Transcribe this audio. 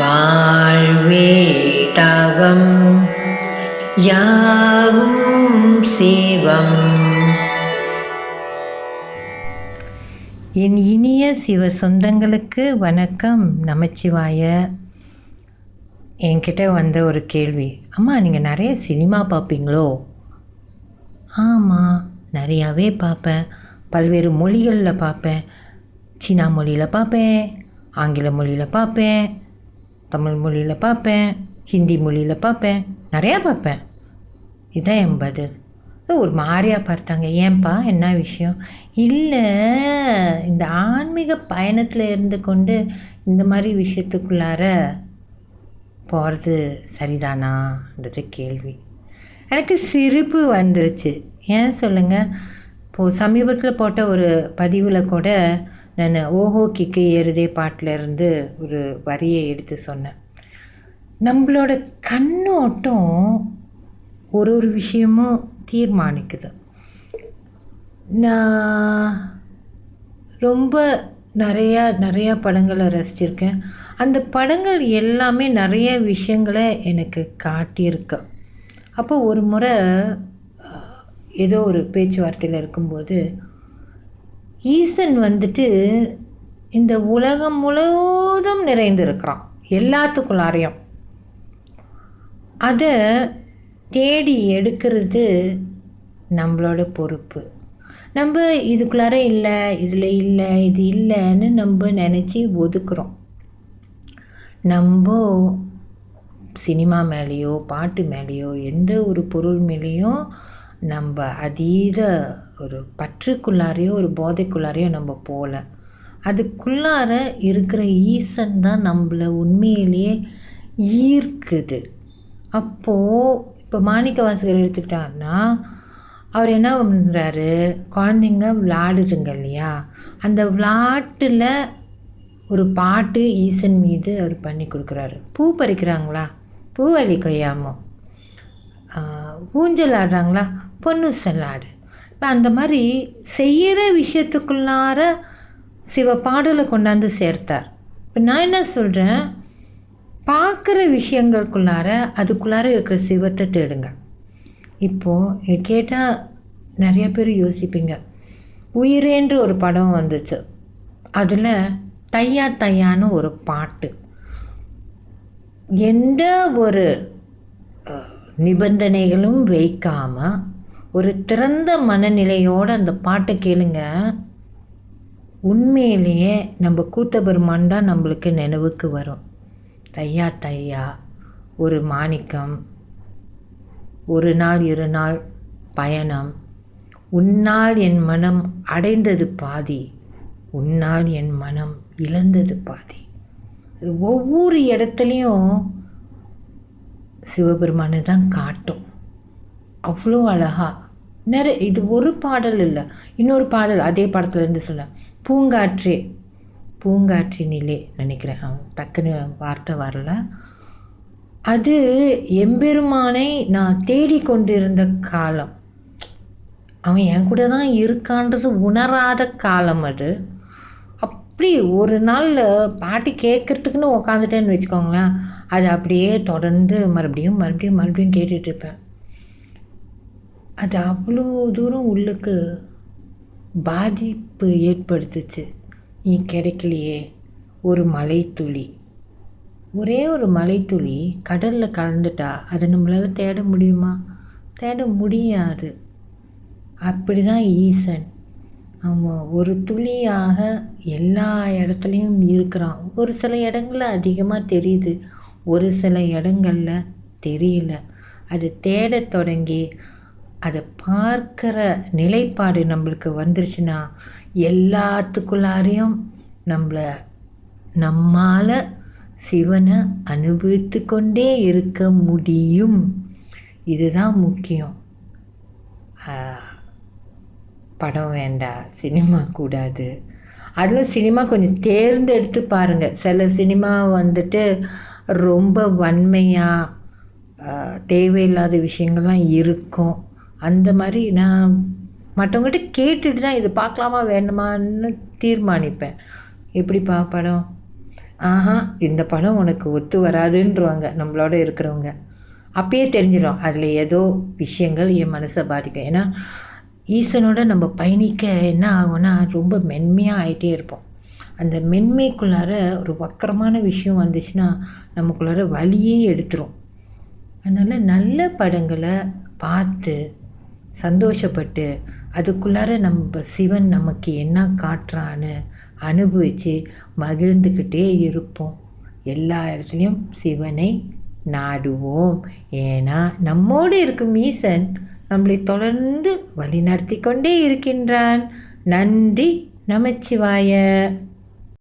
வாழ்வே தவம் யாவும் சிவம். என் இனிய சிவ சொந்தங்களுக்கு வணக்கம். நமச்சிவாய. என்கிட்ட வந்த ஒரு கேள்வி. அம்மா நீங்கள் நிறைய சினிமா பார்ப்பீங்களோ ஆமாம் நிறையாவே பார்ப்பேன் பல்வேறு மொழிகளில் பார்ப்பேன் சீனா மொழியில் பார்ப்பேன் ஆங்கில மொழியில் பார்ப்பேன் தமிழ் மொழியில் பார்ப்பேன் ஹிந்தி மொழியில் பார்ப்பேன் நிறையா பார்ப்பேன். இதுதான் என் பதில். ஒரு மாதிரியாக பார்த்தாங்க. ஏன்பா? என்ன விஷயம்? இல்லை இந்த ஆன்மீக பயணத்தில் இருந்து கொண்டு இந்த மாதிரி விஷயத்துக்குள்ளார போகிறது சரிதானான்றது கேள்வி. எனக்கு சிரிப்பு வந்துருச்சு. ஏன் சொல்லுங்கள் இப்போது சமீபத்தில் போட்ட ஒரு பதிவில் கூட நான் ஓஹோ கிக்கை ஏறுதே பாட்டிலேருந்து ஒரு வரியை எடுத்து சொன்னேன். நம்மளோட கண்ணோட்டம் ஒரு ஒரு விஷயமும் தீர்மானிக்குது. நான் ரொம்ப நிறையா நிறையா படங்களை ரசிச்சிருக்கேன். அந்த படங்கள் எல்லாமே நிறைய விஷயங்களை எனக்கு காட்டியிருக்கு. அப்போ ஒரு முறை ஏதோ ஒரு பேச்சுவார்த்தையில் இருக்கும்போது ஈசன் வந்துட்டு இந்த உலகம் முழுவதும் நிறைந்திருக்கிறான் எல்லாத்துக்குள்ளாரையும். அதை தேடி எடுக்கிறது நம்மளோட பொறுப்பு. நம்ம இதுக்குள்ளார இல்லை இதில் இல்லை இது இல்லைன்னு நம்ம நினச்சி ஒதுக்குறோம். நம்ம சினிமா மேலேயோ பாட்டு மேலேயோ எந்த ஒரு பொருள் மேலேயும் நம்ம அதீத ஒரு பற்றுக்குள்ளாரையோ ஒரு போதைக்குள்ளாரையோ நம்ம போகல அதுக்குள்ளார இருக்கிற ஈசன் தான் நம்மளை உண்மையிலேயே ஈர்க்குது. அப்போது இப்போ மாணிக்க வாசகர் எடுத்துக்கிட்டாருன்னா அவர் என்ன பண்ணுறாரு குழந்தைங்க விளாடுதுங்க இல்லையா? அந்த விளாட்டில் ஒரு பாட்டு ஈசன் மீது அவர் பண்ணி கொடுக்குறாரு. பூ பறிக்கிறாங்களா? பூவலி கொய்யாமோ? ஊஞ்சல் ஆடுறாங்களா? பொண்ணு செல்லாடு இப்போ அந்த மாதிரி செய்கிற விஷயத்துக்குள்ளார சிவ பாடலை கொண்டாந்து சேர்த்தார். இப்போ நான் என்ன சொல்கிறேன் பார்க்குற விஷயங்களுக்குள்ளார அதுக்குள்ளார இருக்கிற சிவத்தை தேடுங்க. இப்போது இது கேட்டால் நிறைய பேர் யோசிப்பீங்க. உயிரேன்ற ஒரு படம் வந்துச்சு. அதில் தையா தையான்னு ஒரு பாட்டு. எந்த ஒரு நிபந்தனைகளும் வைக்காமல் ஒரு திறந்த மனநிலையோடு அந்த பாட்டை கேளுங்க. உண்மையிலேயே நம்ம கூத்த பெருமான் தான் நம்மளுக்கு நினைவுக்கு வரும். தையா தையா ஒரு மாணிக்கம் ஒரு நாள் இரு நாள் பயணம். உன்னால் என் மனம் அடைந்தது பாதி உன்னால் என் மனம் இழந்தது பாதி. ஒவ்வொரு இடத்துலையும் சிவபெருமானை தான் காட்டும். அவ்வளோ அழகா. நிறைய இது ஒரு பாடல் இல்லை. இன்னொரு பாடல் அதே படத்துலேருந்து சொல்ல. பூங்காற்றே பூங்காற்றினிலே நினைக்கிறேன். அவன் டக்குன்னு வார்த்தை வரல. அது எம்பெருமானை நான் தேடிக்கொண்டிருந்த காலம். அவன் என் கூட தான் இருக்கான்றது உணராத காலம் அது. அப்படி ஒரு நாள் பாட்டு கேட்குறதுக்குன்னு உக்காந்துட்டேன்னு வச்சுக்கோங்களேன். அது அப்படியே தொடர்ந்து மறுபடியும் மறுபடியும் மறுபடியும் கேட்டுட்ருப்பேன் அது அவ்வளோ தூரம் உள்ளுக்கு பாதிப்பு ஏற்படுத்துச்சு. நீ கிடைக்கலையே ஒரு மலைத்துளி. ஒரே ஒரு மலைத்துளி கடலில் கலந்துட்டா அதை நம்மளால் தேட முடியுமா? தேட முடியாது. அப்படி தான் ஈசன். அவன் ஒரு துளியாக எல்லா இடத்துலையும் இருக்கிறான். ஒரு சில இடங்களில் அதிகமாக தெரியுது. ஒரு சில இடங்களில் தெரியல. அது தேடத் தொடங்கி அதை பார்க்குற நிலைப்பாடு நம்மளுக்கு வந்துருச்சுன்னா எல்லாத்துக்குள்ளாரையும் நம்மளை நம்மால் சிவனை அனுபவித்து கொண்டே இருக்க முடியும். இதுதான் முக்கியம். படம் வேண்டாம் சினிமா கூடாது. அதில் சினிமா கொஞ்சம் தேர்ந்தெடுத்து பாருங்கள் சில சினிமா வந்துட்டு ரொம்ப வன்மையாக தேவையில்லாத விஷயங்கள்லாம் இருக்கும். அந்த மாதிரி நான் மற்றவங்கள்ட்ட கேட்டுட்டு தான் இது பார்க்கலாமா வேணுமான்னு தீர்மானிப்பேன். எப்படிப்பா படம்? ஆஹா இந்த படம் உனக்கு ஒத்து வராதுன்றவாங்க நம்மளோட இருக்கிறவங்க. அப்பயே தெரிஞ்சிடும் அதில் ஏதோ விஷயங்கள் என் மனசை பாதிக்கும். ஏன்னா ஈசனோட நம்ம பயணிக்க என்ன ஆகும்னா ரொம்ப மென்மையாக ஆகிட்டே இருப்போம். அந்த மென்மைக்குள்ளார ஒரு வக்கரமான விஷயம் வந்துச்சுன்னா நமக்குள்ளார வழியே எடுத்துரும். அதனால் நல்ல படங்களை பார்த்து சந்தோஷப்பட்டு அதுக்குள்ளார நம்ம சிவன் நமக்கு என்ன காட்டுறான்னு அனுபவித்து மகிழ்ந்துக்கிட்டே இருப்போம். எல்லா இடத்துலையும் சிவனை நாடுவோம். ஏன்னா நம்மோடு இருக்கும் ஈசன் நம்மளை தொடர்ந்து வழிநடத்தி கொண்டே இருக்கின்றான். நன்றி நமச்சிவாய.